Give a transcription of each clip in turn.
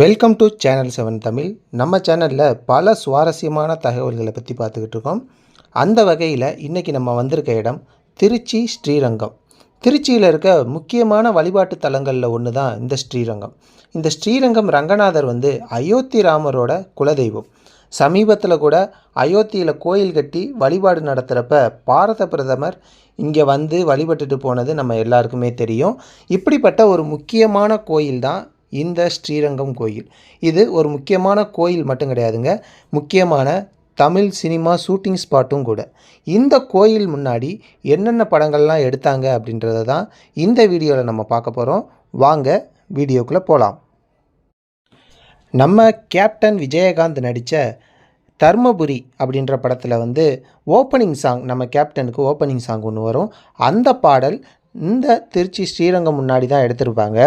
Welcome to channel seven Tamil நம்ம சேனலில் பல சுவாரஸ்யமான தகவல்களை பற்றி பார்த்துக்கிட்டு இருக்கோம். அந்த வகையில் இன்றைக்கி நம்ம வந்திருக்க இடம் திருச்சி ஸ்ரீரங்கம். திருச்சியில் இருக்க முக்கியமான வழிபாட்டு தலங்களில் ஒன்று தான் இந்த ஸ்ரீரங்கம். இந்த ஸ்ரீரங்கம் ரங்கநாதர் வந்து அயோத்தி ராமரோட குலதெய்வம். சமீபத்தில் கூட அயோத்தியில் கோயில் கட்டி வழிபாடு நடத்துகிறப்ப பாரத பிரதமர் இங்கே வந்து வழிபட்டுட்டு போனது நம்ம எல்லாருக்குமே தெரியும். இப்படிப்பட்ட ஒரு முக்கியமான கோயில் தான் இந்த ஸ்ரீரங்கம் கோயில். இது ஒரு முக்கியமான கோயில் மட்டும் கிடையாதுங்க. முக்கியமான தமிழ் சினிமா ஷூட்டிங் ஸ்பாட்டும் கூட. இந்த கோயில் முன்னாடி என்னென்ன படங்கள்லாம் எடுத்தாங்க அப்படின்றத தான் இந்த வீடியோவில் நம்ம பார்க்க போகிறோம் வாங்க வீடியோக்குள்ளே போகலாம் நம்ம கேப்டன் விஜயகாந்த் நடித்த தர்மபுரி அப்படின்ற படத்தில் வந்து ஓப்பனிங் சாங் நம்ம கேப்டனுக்கு ஓப்பனிங் சாங் ஒன்று வரும். அந்த பாடல் இந்த திருச்சி ஸ்ரீரங்கம் முன்னாடி தான் எடுத்திருப்பாங்க.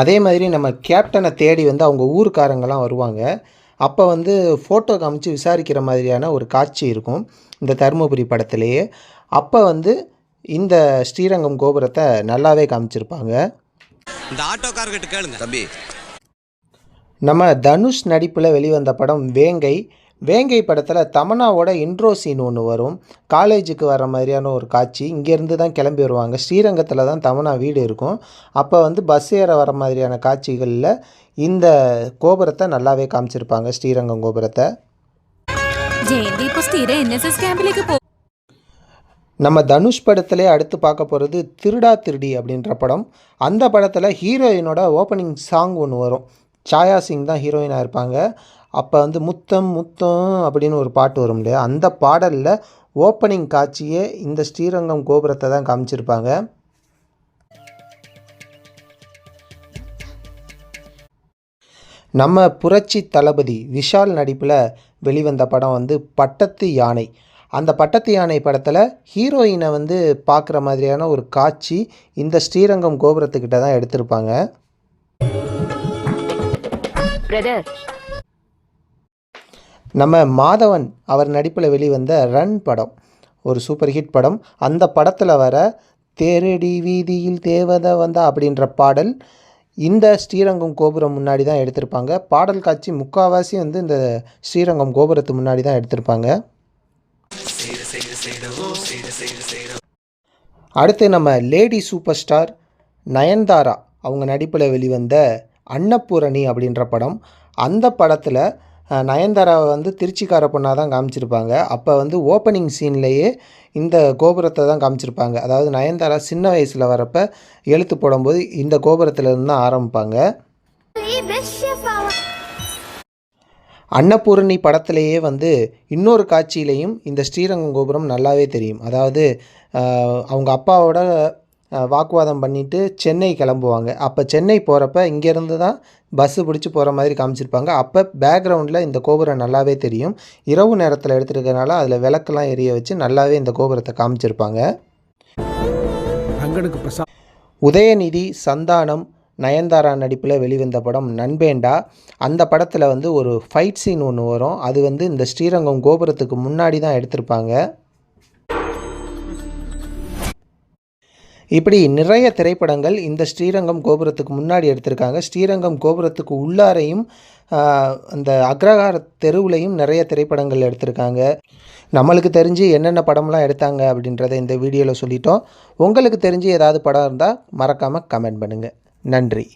அதே மாதிரி நம்ம கேப்டனை தேடி வந்து அவங்க ஊருக்காரங்கெல்லாம் வருவாங்க. அப்போ வந்து ஃபோட்டோ காமிச்சு விசாரிக்கிற மாதிரியான ஒரு காட்சி இருக்கும் இந்த தருமபுரி படத்திலேயே. அப்போ வந்து இந்த ஸ்ரீரங்கம் கோபுரத்தை நல்லாவே காமிச்சிருப்பாங்க. இந்த ஆட்டோக்காரர்கிட்ட கேளுங்க. தம்பி. நம்ம தனுஷ் நடிப்பில் வெளிவந்த படம் வேங்கை. வேங்கை படத்தில் தமனாவோட இன்ட்ரோ சீன் ஒன்று வரும். காலேஜுக்கு வர மாதிரியான ஒரு காட்சி. இங்கேருந்து தான் கிளம்பி வருவாங்க. ஸ்ரீரங்கத்தில் தான் தமனா வீடு இருக்கும். அப்போ வந்து பஸ் ஏற வர மாதிரியான காட்சிகளில் இந்த கோபுரத்தை நல்லாவே காமிச்சிருப்பாங்க. ஸ்ரீரங்கம் கோபுரத்தை. நம்ம தனுஷ் படத்திலே அடுத்து பார்க்க போகிறது திருடா திருடி அப்படின்ற படம். அந்த படத்தில் ஹீரோயினோட ஓப்பனிங் சாங் ஒன்று வரும். சாயா சிங் தான் ஹீரோயினாக இருப்பாங்க. அப்போ வந்து முத்தம் முத்தம் அப்படின்னு ஒரு பாட்டு வரும் இல்லையா? அந்த பாடலில் ஓப்பனிங் காட்சியே இந்த ஸ்ரீரங்கம் கோபுரத்தை தான் காமிச்சிருப்பாங்க. நம்ம புரட்சி தளபதி விஷால் நடிப்பில் வெளிவந்த படம் வந்து பட்டத்து யானை. அந்த பட்டத்து யானை படத்தில் ஹீரோயினை வந்து பார்க்குற மாதிரியான ஒரு காட்சி இந்த ஸ்ரீரங்கம் கோபுரத்துக்கிட்ட தான் எடுத்திருப்பாங்க. பிரதர் நம்ம மாதவன் அவர் நடிப்பில் வெளிவந்த ரன் படம் ஒரு சூப்பர் ஹிட் படம். அந்த படத்தில் வர தேரடி வீதியில் தேவதை வந்தா அப்படின்ற பாடல் இந்த ஸ்ரீரங்கம் கோபுரம் முன்னாடி தான் எடுத்திருப்பாங்க. பாடல் காட்சி முக்கால்வாசி வந்து இந்த ஸ்ரீரங்கம் கோபுரத்து முன்னாடி தான் எடுத்திருப்பாங்க. அடுத்து நம்ம லேடி சூப்பர் ஸ்டார் நயன்தாரா அவங்க நடிப்பில் வெளிவந்த அன்னபூரணி அப்படின்ற படம். அந்த படத்தில் நயன்தாராவை வந்து திருச்சிக்கார பொண்ணாக தான் காமிச்சிருப்பாங்க. அப்போ வந்து ஓப்பனிங் சீன்லேயே இந்த கோபுரத்தை தான் காமிச்சிருப்பாங்க. அதாவது நயன்தாரா சின்ன வயசில் வரப்ப எழுத்து போடும்போது இந்த கோபுரத்துலேருந்து தான் ஆரம்பிப்பாங்க. அன்னபூரணி படத்திலேயே வந்து இன்னொரு காட்சியிலையும் இந்த ஸ்ரீரங்கம் கோபுரம் நல்லாவே தெரியும். அதாவது அவங்க அப்பாவோட வாக்குவாதம் பண்ணிட்டு சென்னை கிளம்புவாங்க. அப்போ சென்னை போகிறப்ப இங்கேருந்து தான் பஸ்ஸு பிடிச்சி போகிற மாதிரி காமிச்சிருப்பாங்க. அப்போ பேக்ரவுண்டில் இந்த கோபுரம் நல்லாவே தெரியும். இரவு நேரத்தில் எடுத்துருக்கனால அதில் விளக்கெல்லாம் எரிய வச்சு நல்லாவே இந்த கோபுரத்தை காமிச்சிருப்பாங்க. உதயநிதி சந்தானம் நயன்தாரா நடிப்பில் வெளிவந்த படம் நண்பேண்டா. அந்த படத்தில் வந்து ஒரு ஃபைட் சீன் ஒன்று வரும். அது வந்து இந்த ஸ்ரீரங்கம் கோபுரத்துக்கு முன்னாடி தான் எடுத்திருப்பாங்க. இப்படி நிறைய திரைப்படங்கள் இந்த ஸ்ரீரங்கம் கோபுரத்துக்கு முன்னாடி எடுத்திருக்காங்க. ஸ்ரீரங்கம் கோபுரத்துக்கு உள்ளாரையும் அந்த அக்ரஹார தெருவுலையும் நிறைய திரைப்படங்கள் எடுத்திருக்காங்க. நம்மளுக்கு தெரிஞ்சு என்னென்ன படம்லாம் எடுத்தாங்க அப்படின்றத இந்த வீடியோவில் சொல்லிட்டோம். உங்களுக்கு தெரிஞ்சு ஏதாவது படம் இருந்தால் மறக்காமல் கமெண்ட் பண்ணுங்கள் நன்றி.